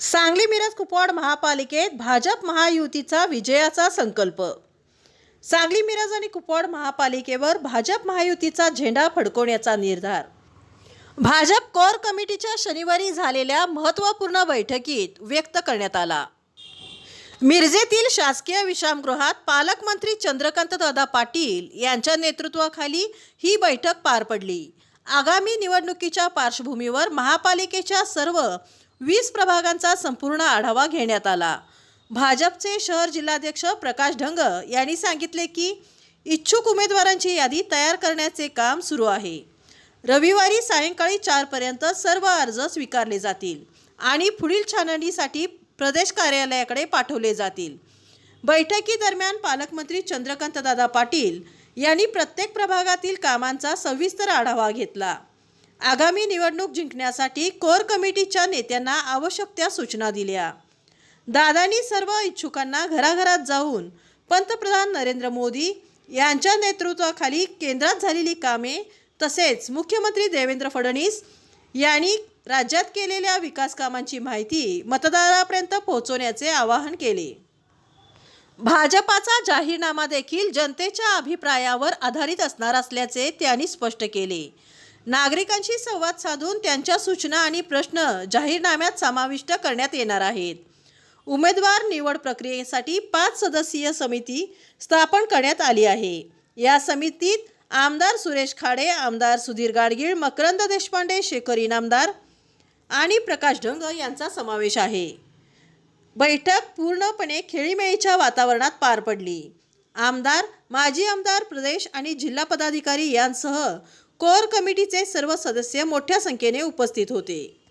सांगली मिरज कुपवाड महापालिकेत भाजप महायुतीचा विजयाचा संकल्प. सांगली मिरज आणि कुपवाड महापालिकेवर भाजप महायुतीचा झेंडा फडकवण्याचा निर्धार. भाजप कोर कमिटीच्या शनिवारी झालेल्या महत्त्वपूर्ण बैठकीत व्यक्त करण्यात आला. मिरजेतील शासकीय विश्रामगृहात पालकमंत्री चंद्रकांत दादा पाटील यांच्या नेतृत्वाखाली ही बैठक पार पडली. आगामी निवडणुकीच्या पार्श्वभूमीवर महापालिकेच्या सर्व वीस प्रभागांचा संपूर्ण आढावा घेण्यात आला. भाजपचे शहर जिल्हाध्यक्ष प्रकाश ढंग यांनी सांगितले की इच्छुक उमेदवारांची यादी तयार करण्याचे काम सुरू आहे. रविवारी सायंकाळी चारपर्यंत सर्व अर्ज स्वीकारले जातील आणि पुढील छाननीसाठी प्रदेश कार्यालयाकडे पाठवले जातील. बैठकीदरम्यान पालकमंत्री चंद्रकांतदादा पाटील यांनी प्रत्येक प्रभागातील कामांचा सविस्तर आढावा घेतला. आगामी निवडणूक जिंकण्यासाठी कोर कमिटीच्या नेत्यांना आवश्यक त्या सूचना दिल्या. दादांनी सर्व इच्छुकांना घराघरात जाऊन पंतप्रधान नरेंद्र मोदी यांच्या नेतृत्वाखाली केंद्रात झालेली कामे तसेच मुख्यमंत्री देवेंद्र फडणवीस यांनी राज्यात केलेल्या विकास कामांची माहिती मतदारापर्यंत पोहोचवण्याचे आवाहन केले. भाजपाचा जाहीरनामा देखील जनतेच्या अभिप्रायावर आधारित असणार असल्याचे त्यांनी स्पष्ट केले. नागरिकांशी संवाद साधून त्यांच्या सूचना आणि प्रश्न जाहीरनाम्यात समाविष्ट करण्यात येणार आहेत. उमेदवार निवड प्रक्रियेसाठी पाच सदस्यीय समिती स्थापन करण्यात आली आहे. या समितीत आमदार सुरेश खाडे आमदार सुधीर गाडगीळ मकरंद देशपांडे शेखर इनामदार आणि प्रकाश ढंग यांचा समावेश आहे. बैठक पूर्णपणे खेळीमेळीच्या वातावरणात पार पडली. आमदार माजी आमदार प्रदेश आणि जिल्हा पदाधिकारी यांसह कोर कमिटीचे सर्व सदस्य मोठ्या संख्येने उपस्थित होते.